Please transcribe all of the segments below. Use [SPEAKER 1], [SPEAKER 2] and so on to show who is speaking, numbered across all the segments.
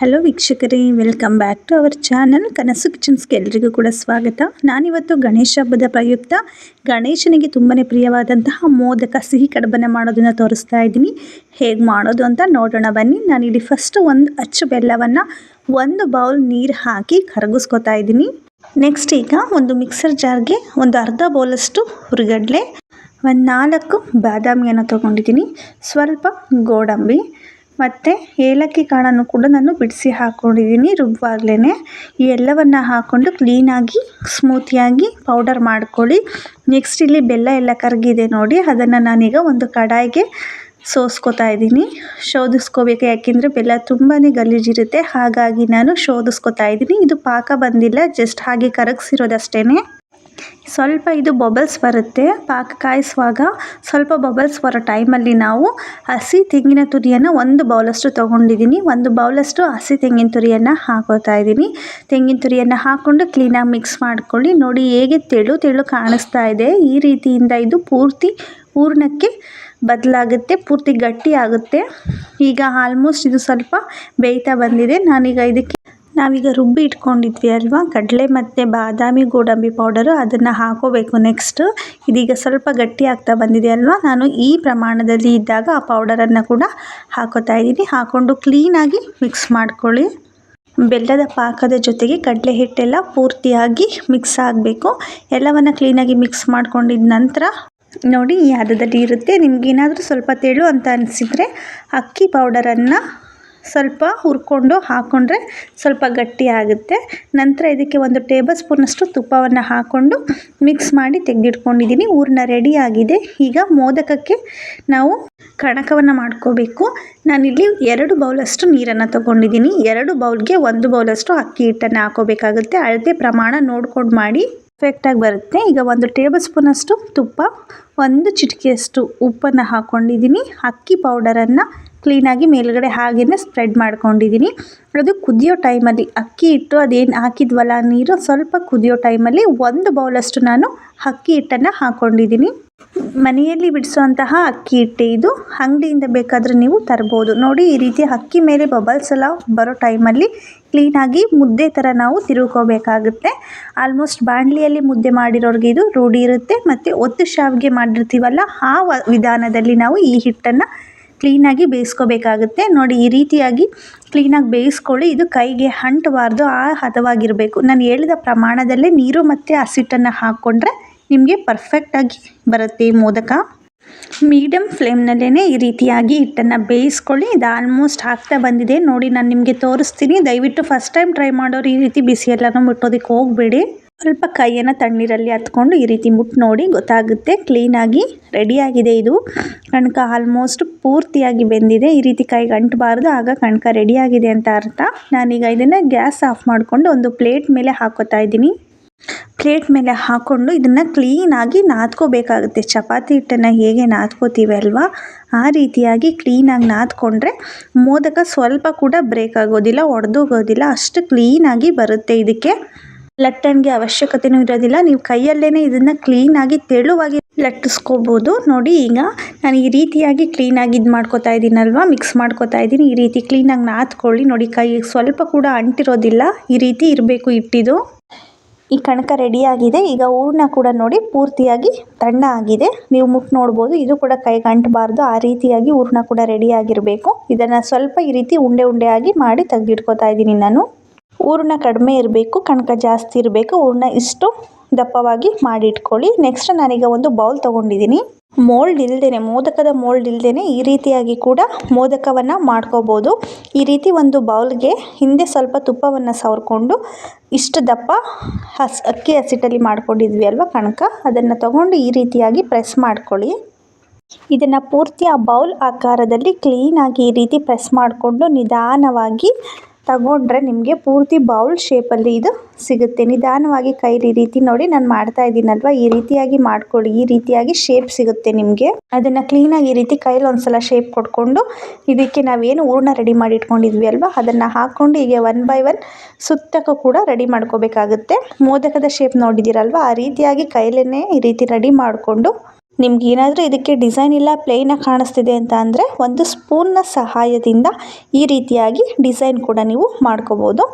[SPEAKER 1] Hello ವೀಕ್ಷಕರೇ. Welcome back to our channel ಕನಸು ಕಿಚನ್ಸ್ಗೆ ಎಲ್ರಿಗೂ ಕೂಡ ಸ್ವಾಗತ. ನಾನಿವತ್ತು ಗಣೇಶ ಹಬ್ಬದ ಪ್ರಯುಕ್ತ. ಗಣೇಶನಿಗೆ ತುಂಬಾ ಪ್ರಿಯವಾದಂತಹ ಮೋದಕ ಸಿಹಿ ಕಡಬನ್ನು ಮಾಡೋದನ್ನು ತೋರಿಸ್ತಾ ಇದ್ದೀನಿ. ಹೇಗೆ ಮಾಡೋದು ಅಂತ ನೋಡೋಣ. ಬನ್ನಿ, ನಾನಿಲ್ಲಿ ಫಸ್ಟ್ ಒಂದು ಅಚ್ಚು ಬೆಲ್ಲವನ್ನು ಒಂದು ಬೌಲ್ ನೀರು ಹಾಕಿ ಕರಗಿಸ್ಕೊತಾ ಇದ್ದೀನಿ. ನೆಕ್ಸ್ಟ್ ಈಗ ಒಂದು ಮಿಕ್ಸರ್ ಜಾರ್ಗೆ ಒಂದು ಅರ್ಧ ಬೌಲಷ್ಟು ಹುರಿಗಡಲೆ, ಒಂದು ನಾಲ್ಕು ಬಾದಾಮಿಯನ್ನು ತೊಗೊಂಡಿದ್ದೀನಿ. ಸ್ವಲ್ಪ ಗೋಡಂಬಿ ಮತ್ತು ಏಲಕ್ಕಿ ಕಾಳನ್ನು ಕೂಡ ನಾನು ಬಿಡಿಸಿ ಹಾಕ್ಕೊಂಡಿದ್ದೀನಿ ರುಬ್ಬುವಾಗಲೇ ಈ ಎಲ್ಲವನ್ನು ಹಾಕ್ಕೊಂಡು ಕ್ಲೀನಾಗಿ ಸ್ಮೂತಿಯಾಗಿ ಪೌಡರ್ ಮಾಡ್ಕೊಳ್ಳಿ. ನೆಕ್ಸ್ಟ್ ಇಲ್ಲಿ ಬೆಲ್ಲ ಎಲ್ಲ ಕರಗಿದೆ ನೋಡಿ, ಅದನ್ನು ನಾನೀಗ ಒಂದು ಕಡಾಯಿಗೆ ಸೋಸ್ಕೋತಾ ಇದ್ದೀನಿ. ಶೋಧಿಸ್ಕೋಬೇಕು ಯಾಕೆಂದರೆ ಬೆಲ್ಲ ತುಂಬಾ ಗಲೀಜಿರುತ್ತೆ. ಹಾಗಾಗಿ ನಾನು ಶೋಧಿಸ್ಕೋತಾ ಇದ್ದೀನಿ. ಇದು ಪಾಕ ಬಂದಿಲ್ಲ ಜಸ್ಟ್ ಹಾಗೆ ಕರಗಿಸಿರೋದಷ್ಟೇ ಸ್ವಲ್ಪ ಇದು ಬಬಲ್ಸ್ ಬರುತ್ತೆ, ಪಾಕ ಕಾಯಿಸುವಾಗ ಸ್ವಲ್ಪ ಬಬಲ್ಸ್ ಬರೋ ಟೈಮಲ್ಲಿ ನಾವು ಹಸಿ ತೆಂಗಿನ ತುರಿಯನ್ನು ಒಂದು ಬೌಲಷ್ಟು ತೊಗೊಂಡಿದ್ದೀನಿ. ಒಂದು ಬೌಲಷ್ಟು ಹಸಿ ತೆಂಗಿನ ತುರಿಯನ್ನು ಹಾಕೋತಾ ಇದ್ದೀನಿ. ತೆಂಗಿನ ತುರಿಯನ್ನು ಹಾಕ್ಕೊಂಡು ಕ್ಲೀನಾಗಿ ಮಿಕ್ಸ್ ಮಾಡ್ಕೊಳ್ಳಿ. ನೋಡಿ ಹೇಗೆ ತೆಳು ತೆಳು ಕಾಣಿಸ್ತಾ ಇದೆ. ಈ ರೀತಿಯಿಂದ ಇದು ಪೂರ್ತಿ ಹೂರ್ಣಕ್ಕೆ ಬದಲಾಗುತ್ತೆ, ಪೂರ್ತಿ ಗಟ್ಟಿ ಆಗುತ್ತೆ. ಈಗ ಆಲ್ಮೋಸ್ಟ್ ಇದು ಸ್ವಲ್ಪ ಬೇಯ್ತಾ ಬಂದಿದೆ. ನಾನೀಗ ಇದಕ್ಕೆ ನಾವೀಗ ರುಬ್ಬಿ ಇಟ್ಕೊಂಡಿದ್ವಿ ಅಲ್ವಾ? ಕಡಲೆ ಮತ್ತು ಬಾದಾಮಿ ಗೋಡಂಬಿ ಪೌಡರು ಅದನ್ನು ಹಾಕೋಬೇಕು ನೆಕ್ಸ್ಟ್ ಇದೀಗ ಸ್ವಲ್ಪ ಗಟ್ಟಿ ಆಗ್ತಾ ಬಂದಿದೆ ಅಲ್ವಾ? ನಾನು ಈ ಪ್ರಮಾಣದಲ್ಲಿ ಇದ್ದಾಗ ಆ ಪೌಡರನ್ನು ಕೂಡ ಹಾಕೋತಾ ಇದ್ದೀನಿ. ಹಾಕ್ಕೊಂಡು ಕ್ಲೀನಾಗಿ ಮಿಕ್ಸ್ ಮಾಡ್ಕೊಳ್ಳಿ. ಬೆಲ್ಲದ ಪಾಕದ ಜೊತೆಗೆ ಕಡಲೆ ಹಿಟ್ಟೆಲ್ಲ ಪೂರ್ತಿಯಾಗಿ ಮಿಕ್ಸ್ ಆಗಬೇಕು. ಎಲ್ಲವನ್ನು ಕ್ಲೀನಾಗಿ ಮಿಕ್ಸ್ ಮಾಡ್ಕೊಂಡಿದ ನಂತರ ನೋಡಿ ಈ ಹದದಲ್ಲಿ ಇರುತ್ತೆ. ನಿಮಗೇನಾದರೂ ಸ್ವಲ್ಪ ತೆಳು ಅಂತ ಅನಿಸಿದರೆ ಅಕ್ಕಿ ಪೌಡರನ್ನು ಸ್ವಲ್ಪ ಹುರ್ಕೊಂಡು ಹಾಕ್ಕೊಂಡ್ರೆ ಸ್ವಲ್ಪ ಗಟ್ಟಿ ಆಗುತ್ತೆ. ನಂತರ ಇದಕ್ಕೆ ಒಂದು ಟೇಬಲ್ ಸ್ಪೂನಷ್ಟು ತುಪ್ಪವನ್ನು ಹಾಕ್ಕೊಂಡು ಮಿಕ್ಸ್ ಮಾಡಿ ತೆಗೆದಿಟ್ಕೊಂಡಿದ್ದೀನಿ. ಹೂರ್ಣ ರೆಡಿ ಆಗಿದೆ. ಈಗ ಮೋದಕಕ್ಕೆ ನಾವು ಕಣಕವನ್ನು ಮಾಡ್ಕೋಬೇಕು. ನಾನಿಲ್ಲಿ ಎರಡು ಬೌಲಷ್ಟು ನೀರನ್ನು ತೊಗೊಂಡಿದ್ದೀನಿ. ಎರಡು ಬೌಲ್ಗೆ ಒಂದು ಬೌಲಷ್ಟು ಅಕ್ಕಿ ಹಿಟ್ಟನ್ನು ಹಾಕೋಬೇಕಾಗುತ್ತೆ. ಅಳತೆ ಪ್ರಮಾಣ ನೋಡ್ಕೊಂಡು ಮಾಡಿ ಪರ್ಫೆಕ್ಟಾಗಿ ಬರುತ್ತೆ. ಈಗ ಒಂದು ಟೇಬಲ್ ಸ್ಪೂನಷ್ಟು ತುಪ್ಪ, ಒಂದು ಚಿಟಿಕೆಯಷ್ಟು ಉಪ್ಪನ್ನು ಹಾಕ್ಕೊಂಡಿದ್ದೀನಿ ಅಕ್ಕಿ ಪೌಡರನ್ನು ಕ್ಲೀನಾಗಿ ಮೇಲುಗಡೆ ಹಾಗೆಯೇ ಸ್ಪ್ರೆಡ್ ಮಾಡ್ಕೊಂಡಿದ್ದೀನಿ ಅದು ಕುದಿಯೋ ಟೈಮಲ್ಲಿ ಅಕ್ಕಿ ಹಿಟ್ಟು ಅದೇನು ಹಾಕಿದ್ವಲ್ಲ ನೀರು ಸ್ವಲ್ಪ ಕುದಿಯೋ ಟೈಮಲ್ಲಿ ಒಂದು ಬೌಲಷ್ಟು ನಾನು ಅಕ್ಕಿ ಹಿಟ್ಟನ್ನು ಹಾಕ್ಕೊಂಡಿದ್ದೀನಿ ಮನೆಯಲ್ಲಿ ಬಿಡಿಸುವಂತಹ ಅಕ್ಕಿ ಹಿಟ್ಟೆ ಇದು. ಅಂಗಡಿಯಿಂದ ಬೇಕಾದರೆ ನೀವು ತರ್ಬೋದು. ನೋಡಿ ಈ ರೀತಿ ಅಕ್ಕಿ ಮೇಲೆ ಬಬಲ್ಸ್ ಎಲ್ಲ ಬರೋ ಟೈಮಲ್ಲಿ ಕ್ಲೀನಾಗಿ ಮುದ್ದೆ ಥರ ನಾವು ತಿರುಗ್ಕೋಬೇಕಾಗುತ್ತೆ. ಆಲ್ಮೋಸ್ಟ್ ಬಾಣಲಿಯಲ್ಲಿ ಮುದ್ದೆ ಮಾಡಿರೋರಿಗೆ ಇದು ರೂಢಿ ಇರುತ್ತೆ. ಮತ್ತು ಒತ್ತು ಶಾವಿಗೆ ಮಾಡಿರ್ತೀವಲ್ಲ ಆ ವಿಧಾನದಲ್ಲಿ ನಾವು ಈ ಹಿಟ್ಟನ್ನು ಕ್ಲೀನಾಗಿ ಬೇಯಿಸ್ಕೋಬೇಕಾಗುತ್ತೆ. ನೋಡಿ, ಈ ರೀತಿಯಾಗಿ ಕ್ಲೀನಾಗಿ ಬೇಯಿಸ್ಕೊಳ್ಳಿ. ಇದು ಕೈಗೆ ಅಂಟಬಾರ್ದು, ಆ ಹದವಾಗಿರಬೇಕು. ನಾನು ಹೇಳಿದ ಪ್ರಮಾಣದಲ್ಲೇ ನೀರು ಮತ್ತು ಹಸಿಟ್ಟನ್ನು ಹಾಕ್ಕೊಂಡ್ರೆ ನಿಮಗೆ ಪರ್ಫೆಕ್ಟಾಗಿ ಬರುತ್ತೆ ಮೋದಕ. ಮೀಡಿಯಮ್ ಫ್ಲೇಮ್ನಲ್ಲೇ ಈ ರೀತಿಯಾಗಿ ಹಿಟ್ಟನ್ನು ಬೇಯಿಸ್ಕೊಳ್ಳಿ. ಇದು ಆಲ್ಮೋಸ್ಟ್ ಆಗ್ತಾ ಬಂದಿದೆ. ನೋಡಿ, ನಾನು ನಿಮಗೆ ತೋರಿಸ್ತೀನಿ. ದಯವಿಟ್ಟು ಫಸ್ಟ್ ಟೈಮ್ ಟ್ರೈ ಮಾಡೋರು ಈ ರೀತಿ ಬಿಸಿ ಎಲ್ಲನೂ ಮುಟ್ಟೋದಕ್ಕೆ ಹೋಗಬೇಡಿ. ಸ್ವಲ್ಪ ಕೈಯನ್ನು ತಣ್ಣೀರಲ್ಲಿ ಹತ್ಕೊಂಡು ಈ ರೀತಿ ಮುಟ್ಟು ನೋಡಿ ಗೊತ್ತಾಗುತ್ತೆ. ಕ್ಲೀನಾಗಿ ರೆಡಿಯಾಗಿದೆ ಇದು. ಕಣಕ ಆಲ್ಮೋಸ್ಟ್ ಪೂರ್ತಿಯಾಗಿ ಬೆಂದಿದೆ. ಈ ರೀತಿ ಕೈಗೆ ಅಂಟಬಾರ್ದು, ಆಗ ಕಣಕ ರೆಡಿಯಾಗಿದೆ ಅಂತ ಅರ್ಥ. ನಾನೀಗ ಇದನ್ನು ಗ್ಯಾಸ್ ಆಫ್ ಮಾಡಿಕೊಂಡು ಒಂದು ಪ್ಲೇಟ್ ಮೇಲೆ ಹಾಕೋತಾ ಇದ್ದೀನಿ. ಪ್ಲೇಟ್ ಮೇಲೆ ಹಾಕ್ಕೊಂಡು ಇದನ್ನು ಕ್ಲೀನಾಗಿ ನಾದ್ಕೋಬೇಕಾಗುತ್ತೆ. ಚಪಾತಿ ಹಿಟ್ಟನ್ನು ಹೇಗೆ ನಾದ್ಕೋತೀವಿ ಅಲ್ವಾ? ಆ ರೀತಿಯಾಗಿ ಕ್ಲೀನಾಗಿ ನಾದ್ಕೊಂಡ್ರೆ ಮೋದಕ ಸ್ವಲ್ಪ ಕೂಡ ಬ್ರೇಕ್ ಆಗೋದಿಲ್ಲ, ಒಡೆದೋಗೋದಿಲ್ಲ. ಅಷ್ಟು ಕ್ಲೀನಾಗಿ ಬರುತ್ತೆ ಇದಕ್ಕೆ. ಲಟ್ಟಣಿಗೆ ಅವಶ್ಯಕತೆಯೂ ಇರೋದಿಲ್ಲ. ನೀವು ಕೈಯಲ್ಲೇ ಇದನ್ನು ಕ್ಲೀನಾಗಿ ತೆಳುವಾಗಿ ಲಟ್ಟಿಸ್ಕೋಬೋದು. ನೋಡಿ ಈಗ ನಾನು ಈ ರೀತಿಯಾಗಿ ಕ್ಲೀನಾಗಿ ಇದು ಮಾಡ್ಕೋತಾ ಇದ್ದೀನಲ್ವ ಮಿಕ್ಸ್ ಮಾಡ್ಕೋತಾ ಇದ್ದೀನಿ ಈ ರೀತಿ ಕ್ಲೀನಾಗಿ ನಾತ್ಕೊಳ್ಳಿ ನೋಡಿ ಕೈ ಸ್ವಲ್ಪ ಕೂಡ ಅಂಟಿರೋದಿಲ್ಲ. ಈ ರೀತಿ ಇರಬೇಕು ಇಟ್ಟಿದ್ದು ಈ ಕಣಕ ರೆಡಿಯಾಗಿದೆ ಈಗ ಹೂರ್ಣ ಕೂಡ ನೋಡಿ ಪೂರ್ತಿಯಾಗಿ ತಣ್ಣ ಆಗಿದೆ. ನೀವು ಮುಟ್ಟು ನೋಡ್ಬೋದು. ಇದು ಕೂಡ ಕೈಗೆ ಅಂಟಬಾರ್ದು. ಆ ರೀತಿಯಾಗಿ ಹೂರ್ಣ ಕೂಡ ರೆಡಿಯಾಗಿರಬೇಕು ಇದನ್ನು ಸ್ವಲ್ಪ ಈ ರೀತಿ ಉಂಡೆ ಉಂಡೆಯಾಗಿ ಮಾಡಿ ತೆಗೆದಿಟ್ಕೋತಾ ಇದ್ದೀನಿ ನಾನು. ಹೂರಣ ಕಡಿಮೆ ಇರಬೇಕು, ಕಣಕ ಜಾಸ್ತಿ ಇರಬೇಕು ಹೂರಣ ಇಷ್ಟು ದಪ್ಪವಾಗಿ ಮಾಡಿಟ್ಕೊಳ್ಳಿ. ನೆಕ್ಸ್ಟ್ ನಾನೀಗ ಒಂದು ಬೌಲ್ ತೊಗೊಂಡಿದ್ದೀನಿ. ಮೋಲ್ಡ್ ಇಲ್ಲದೇ ಮೋದಕದ ಮೋಲ್ಡ್ ಇಲ್ಲದೇ ಈ ರೀತಿಯಾಗಿ ಕೂಡ ಮೋದಕವನ್ನು ಮಾಡ್ಕೋಬೋದು. ಈ ರೀತಿ ಒಂದು ಬೌಲ್ಗೆ ಹಿಂದೆ ಸ್ವಲ್ಪ ತುಪ್ಪವನ್ನು ಸವರ್ಕೊಂಡು ಇಷ್ಟು ದಪ್ಪ ಹಸ್, ಅಕ್ಕಿ ಹಸಿಟ್ಟಲ್ಲಿ ಮಾಡ್ಕೊಂಡಿದ್ವಿ ಅಲ್ವಾ ಕಣಕ? ಅದನ್ನು ತಗೊಂಡು ಈ ರೀತಿಯಾಗಿ ಪ್ರೆಸ್ ಮಾಡ್ಕೊಳ್ಳಿ. ಇದನ್ನು ಪೂರ್ತಿ ಆ ಬೌಲ್ ಆಕಾರದಲ್ಲಿ ಕ್ಲೀನಾಗಿ ಈ ರೀತಿ ಪ್ರೆಸ್ ಮಾಡಿಕೊಂಡು ನಿಧಾನವಾಗಿ ತಗೊಂಡ್ರೆ ನಿಮಗೆ ಪೂರ್ತಿ ಬೌಲ್ ಶೇಪಲ್ಲಿ ಇದು ಸಿಗುತ್ತೆ. ನಿಧಾನವಾಗಿ ಕೈಲಿ ಈ ರೀತಿ ನೋಡಿ ನಾನು ಮಾಡ್ತಾ ಇದ್ದೀನಲ್ವ? ಈ ರೀತಿಯಾಗಿ ಮಾಡ್ಕೊಳ್ಳಿ. ಈ ರೀತಿಯಾಗಿ ಶೇಪ್ ಸಿಗುತ್ತೆ ನಿಮಗೆ. ಅದನ್ನು ಕ್ಲೀನಾಗಿ ಈ ರೀತಿ ಕೈಲಿ ಒಂದ್ಸಲ ಶೇಪ್ ಕೊಟ್ಕೊಂಡು ಇದಕ್ಕೆ ನಾವೇನು ಹೂರ್ಣ ರೆಡಿ ಮಾಡಿ ಇಟ್ಕೊಂಡಿದ್ವಿ ಅಲ್ವಾ? ಅದನ್ನು ಹಾಕ್ಕೊಂಡು ಹೀಗೆ ಒನ್ ಬೈ ಒನ್ ಸುತ್ತಕ್ಕೂ ಕೂಡ ರೆಡಿ ಮಾಡ್ಕೋಬೇಕಾಗುತ್ತೆ. ಮೋದಕದ ಶೇಪ್ ನೋಡಿದ್ದೀರಲ್ವ? ಆ ರೀತಿಯಾಗಿ ಕೈಲೇ ಈ ರೀತಿ ರೆಡಿ ಮಾಡಿಕೊಂಡು ನಿಮ್ಗೆ ಏನಾದರೂ ಇದಕ್ಕೆ ಡಿಸೈನ್ ಇಲ್ಲ ಪ್ಲೇನಾಗಿ ಕಾಣಿಸ್ತಿದೆ ಅಂತ ಅಂದರೆ ಒಂದು ಸ್ಪೂನ್ನ ಸಹಾಯದಿಂದ ಈ ರೀತಿಯಾಗಿ ಡಿಸೈನ್ ಕೂಡ ನೀವು ಮಾಡ್ಕೋಬೋದು.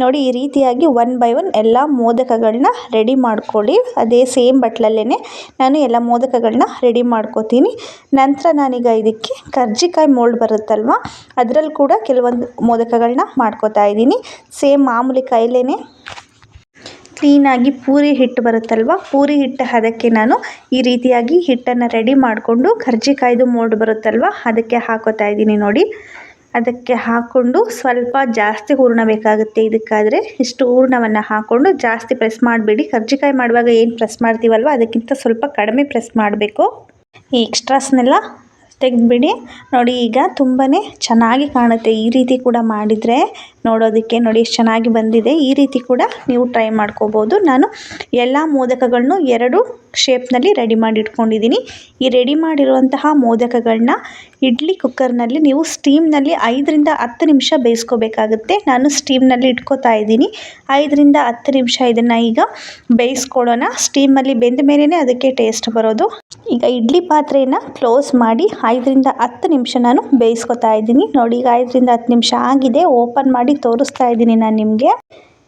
[SPEAKER 1] ನೋಡಿ, ಈ ರೀತಿಯಾಗಿ ಒನ್ ಬೈ ಒನ್ ಎಲ್ಲ ಮೋದಕಗಳನ್ನ ರೆಡಿ ಮಾಡ್ಕೊಳ್ಳಿ. ಅದೇ ಸೇಮ್ ಬಟ್ಲಲ್ಲೇ ನಾನು ಎಲ್ಲ ಮೋದಕಗಳನ್ನ ರೆಡಿ ಮಾಡ್ಕೋತೀನಿ. ನಂತರ ನಾನೀಗ ಇದಕ್ಕೆ ಕರ್ಜಿಕಾಯಿ ಮೋಲ್ಡ್ ಬರುತ್ತಲ್ವ, ಅದರಲ್ಲಿ ಕೂಡ ಕೆಲವೊಂದು ಮೋದಕಗಳನ್ನ ಮಾಡ್ಕೋತಾ ಇದ್ದೀನಿ. ಸೇಮ್ ಮಾಮೂಲಿ ಕೈಲೇ ಕ್ಲೀನಾಗಿ ಪೂರಿ ಹಿಟ್ಟು ಬರುತ್ತಲ್ವ? ಪೂರಿ ಹಿಟ್ಟು ಅದಕ್ಕೆ ನಾನು ಈ ರೀತಿಯಾಗಿ ಹಿಟ್ಟನ್ನು ರೆಡಿ ಮಾಡಿಕೊಂಡು ಕರ್ಜಿಕಾಯ್ದು ಮೋಡ್ ಬರುತ್ತಲ್ವ? ಅದಕ್ಕೆ ಹಾಕೋತಾ ಇದ್ದೀನಿ ನೋಡಿ. ಅದಕ್ಕೆ ಹಾಕ್ಕೊಂಡು ಸ್ವಲ್ಪ ಜಾಸ್ತಿ ಹೂರಣ ಬೇಕಾಗುತ್ತೆ ಇದಕ್ಕಾದರೆ. ಇಷ್ಟು ಹೂರಣವನ್ನು ಹಾಕ್ಕೊಂಡು ಜಾಸ್ತಿ ಪ್ರೆಸ್ ಮಾಡಬೇಡಿ. ಕರ್ಜಿಕಾಯಿ ಮಾಡುವಾಗ ಏನು ಪ್ರೆಸ್ ಮಾಡ್ತೀವಲ್ವ? ಅದಕ್ಕಿಂತ ಸ್ವಲ್ಪ ಕಡಿಮೆ ಪ್ರೆಸ್ ಮಾಡಬೇಕು. ಈ ಎಕ್ಸ್ಟ್ರಾಸ್ನೆಲ್ಲ ತೆಗೆದ್ಬಿಡಿ. ನೋಡಿ ಈಗ ತುಂಬಾ ಚೆನ್ನಾಗಿ ಕಾಣುತ್ತೆ. ಈ ರೀತಿ ಕೂಡ ಮಾಡಿದರೆ ನೋಡೋದಕ್ಕೆ ನೋಡಿ ಎಷ್ಟು ಚೆನ್ನಾಗಿ ಬಂದಿದೆ. ಈ ರೀತಿ ಕೂಡ ನೀವು ಟ್ರೈ ಮಾಡ್ಕೋಬೋದು. ನಾನು ಎಲ್ಲ ಮೋದಕಗಳನ್ನು ಎರಡು ಶೇಪ್ನಲ್ಲಿ ರೆಡಿ ಮಾಡಿ ಇಟ್ಕೊಂಡಿದ್ದೀನಿ ಈ ರೆಡಿ ಮಾಡಿರುವಂತಹ ಮೋದಕಗಳನ್ನ ಇಡ್ಲಿ ಕುಕ್ಕರ್ನಲ್ಲಿ ನೀವು ಸ್ಟೀಮ್ನಲ್ಲಿ ಐದರಿಂದ ಹತ್ತು ನಿಮಿಷ ಬೇಯಿಸ್ಕೋಬೇಕಾಗುತ್ತೆ. ನಾನು ಸ್ಟೀಮ್ನಲ್ಲಿ ಇಟ್ಕೋತಾ ಇದ್ದೀನಿ. ಐದರಿಂದ ಹತ್ತು ನಿಮಿಷ ಇದನ್ನು ಈಗ ಬೇಯಿಸ್ಕೊಳ್ಳೋಣ. ಸ್ಟೀಮಲ್ಲಿ ಬೆಂದ ಮೇಲೇ ಅದಕ್ಕೆ ಟೇಸ್ಟ್ ಬರೋದು. ಈಗ ಇಡ್ಲಿ ಪಾತ್ರೆಯನ್ನು ಕ್ಲೋಸ್ ಮಾಡಿ ಐದರಿಂದ ಹತ್ತು ನಿಮಿಷ ನಾನು ಬೇಯಿಸ್ಕೊತಾ ಇದ್ದೀನಿ. ನೋಡಿ ಈಗ ಐದರಿಂದ ಹತ್ತು ನಿಮಿಷ ಆಗಿದೆ. ಓಪನ್ ಮಾಡಿ ತೋರಿಸ್ತಾ ಇದ್ದೀನಿ ನಾನು ನಿಮಗೆ.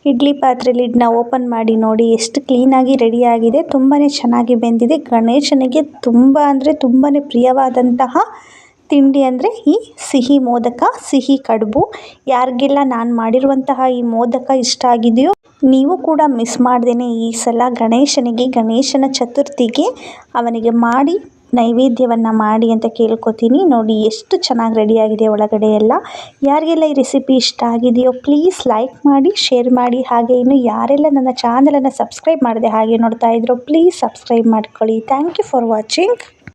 [SPEAKER 1] ಇಡ್ಲಿ ಪಾತ್ರೆ ಲಿಡ್ನ ಓಪನ್ ಮಾಡಿ ನೋಡಿ ಎಷ್ಟು ಕ್ಲೀನಾಗಿ ರೆಡಿಯಾಗಿದೆ. ತುಂಬಾ ಚೆನ್ನಾಗಿ ಬೆಂದಿದೆ. ಗಣೇಶನಿಗೆ ತುಂಬ ಅಂದರೆ ತುಂಬಾ ಪ್ರಿಯವಾದಂತಹ ತಿಂಡಿ ಅಂದರೆ ಈ ಸಿಹಿ ಮೋದಕ, ಸಿಹಿ ಕಡುಬು. ಯಾರಿಗೆಲ್ಲ ನಾನು ಮಾಡಿರುವಂತಹ ಈ ಮೋದಕ ಇಷ್ಟ ಆಗಿದೆಯೋ ನೀವು ಕೂಡ ಮಿಸ್ ಮಾಡ್ದೇ ಈ ಸಲ ಗಣೇಶನಿಗೆ, ಗಣೇಶನ ಚತುರ್ಥಿಗೆ ಅವನಿಗೆ ಮಾಡಿ ನೈವೇದ್ಯವನ್ನು ಮಾಡಿ ಅಂತ ಕೇಳ್ಕೊತೀನಿ. ನೋಡಿ, ಎಷ್ಟು ಚೆನ್ನಾಗಿ ರೆಡಿಯಾಗಿದೆ ಒಳಗಡೆ ಎಲ್ಲ. ಯಾರಿಗೆಲ್ಲ ಈ ರೆಸಿಪಿ ಇಷ್ಟ ಆಗಿದೆಯೋ ಪ್ಲೀಸ್ ಲೈಕ್ ಮಾಡಿ ಶೇರ್ ಮಾಡಿ. ಹಾಗೆ ಇನ್ನು ಯಾರೆಲ್ಲ ನನ್ನ ಚಾನಲನ್ನು ಸಬ್ಸ್ಕ್ರೈಬ್ ಮಾಡಿದೆ ಹಾಗೆ ನೋಡ್ತಾ ಇದ್ರು ಪ್ಲೀಸ್ ಸಬ್ಸ್ಕ್ರೈಬ್ ಮಾಡ್ಕೊಳ್ಳಿ. Thank you for watching